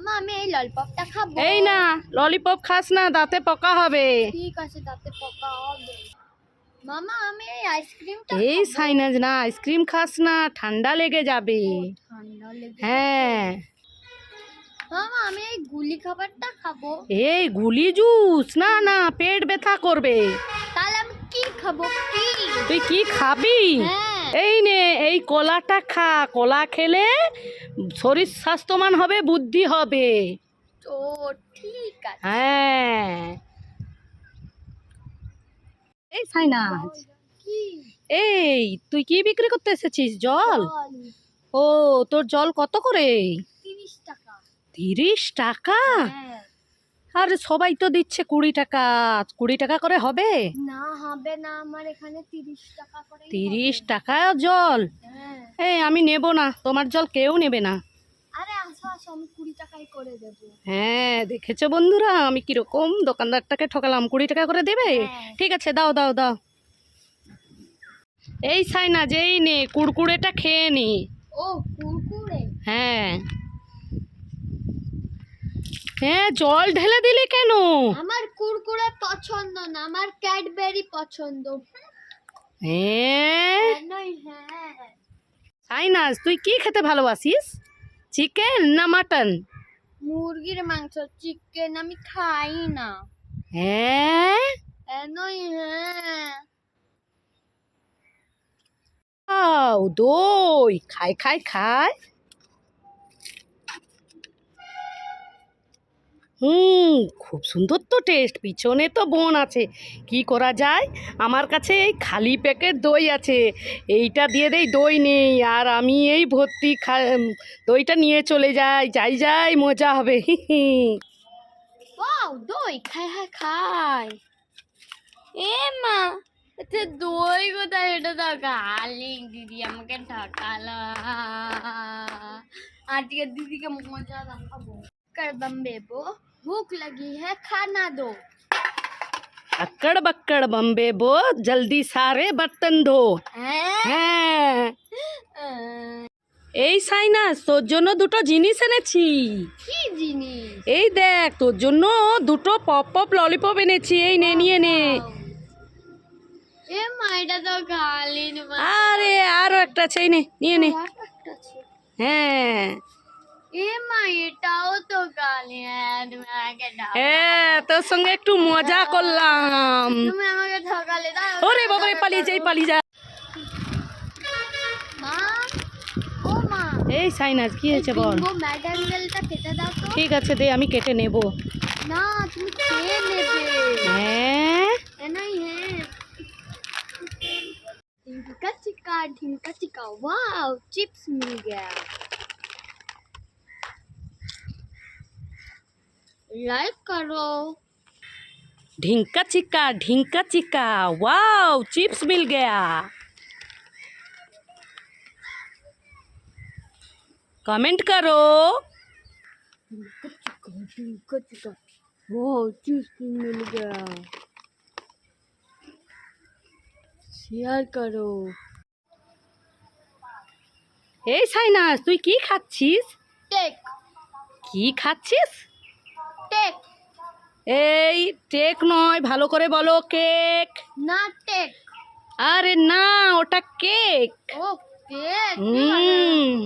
আমা আমি এই ললিপপটা খাব। এই না ললিপপ খাস না দাঁতে পোকা হবে। ঠিক আছে তাতে পোকা হবে। মামা আমি এই আইসক্রিমটা এই সাইনাজ না আইসক্রিম খাস না ঠান্ডা লেগে যাবে। ঠান্ডা লেগে হ্যাঁ। মামা আমি এই গুলি খাবারটা খাব। এই গুলি জুস না না পেট ব্যথা করবে। তাহলে আমি কি খাব? কি? তুই কি খাবি? হ্যাঁ। এই নে এই কলাটা খা। কলা খেলে শরীর স্বাস্থ্যবান হবে বুদ্ধি হবে। তো ঠিক আছে। হ্যাঁ। এই সাইনাজ এই তুই কি বিক্রি করতে এসেছিস? জল? জল। ও তোর জল কত করে? তিরিশ টাকা। তিরিশ টাকা? হ্যাঁ। আর সবাই তো দিচ্ছে কুড়ি টাকা। কুড়ি টাকা করে হবে? না হবে না আমার এখানে তিরিশ টাকা করে তিরিশ টাকা জল? হ্যাঁ। এই আমি নেব না তোমার জল কেউ নেবে না। আরে আসো আসো আমি কুড়ি টাকাই করে দেবো। হ্যাঁ দেখেছ বন্ধুরা আমি কীরকম দোকানদারটাকে ঠকালাম কুড়ি টাকা করে দেবে? হ্যাঁ। ঠিক আছে দাও দাও দাও। এই সাইনা যেই নে কুড়কুড়েটা খেয়ে নি। ও কুরকুরে হ্যাঁ। হ্যাঁ জল ঢেলে দিলি কেন? আমার কুরকুরে পছন্দ না আমার ক্যাডবেরি পছন্দ। হ্যাঁ। হ্যাঁ। সাইনাস তুই কি খেতে ভালোবাসিস? চিকেন না মাটন? মুরগির মাংস চিকেন আমি খাই না। হ্যাঁ। হ্যাঁ। দই। খাই খাই খাই। খুব সুন্দর তো টেস্ট পিছনে তো বোন আছে। কি করা যায়? আমার কাছে এই খালি প্যাকেট দই আছে। এইটা দিয়ে দেই দই নেই, আর আমি এই ভর্তি খা দইটা নিয়ে চলে যাই। যাই যাই, মজা হবে। দই, খাই হ্যাঁ খাই। এ মা আচ্ছা দই কোথায়? এটা তো গালি, দিদি আমাকে ঢাকালা। আজকে দিদিকে মজা দেখাবো। কার বেবো भूख लगी है खाना दो अक्कड़ बक्कड़ बम्बे बो जल्दी सारे बर्तन धो हैं হ্যাঁ আহ, এই সাইনাস তোর জন্য দুটো জিনিস এনেছি কি জিনিস এই দেখ তোর জন্য দুটো পপ পপ ললিপপ এনেছি এই নে নিয়ে নে এ মা এটা তো গালি আরে আরো একটা আছে এই নে নিয়ে নে হ্যাঁ এ মা এটাও তো গালি হ্যাঁ তুমি আমাকে ঠকা- হ্যাঁ তোর সঙ্গে একটু মজা করলাম তুমি আমাকে ঠকালে দাও ওরে বাবারে পালিয়ে যাই পালিয়ে যা মা ও মা এই সাইনাস কি হয়েছে বল বিঙ্গো ম্যাডাঙ্গেলটা কেটে দাও তো ঠিক আছে দে আমি কেটে নেব না তুমি খেয়ে নেবে হ্যাঁ है नहीं है ढिंका चिक्का ढिंका चिक्का वाओ चिप्स मिल गया लाइक करो ढिंका चिक्का ढिंका चिक्का वाओ चिप्स मिल गया कमेंट करो ढिंका चिक्का वाओ चिप्स मिल गया शेयर करो এই সাইনাস তুই কি খাচ্ছিস टेक কি খাচ্ছিস टेक এই টেক নয় ভালো করে বলো কেক। না টেক। আরে না ওটা কেক। ও কেক হুম।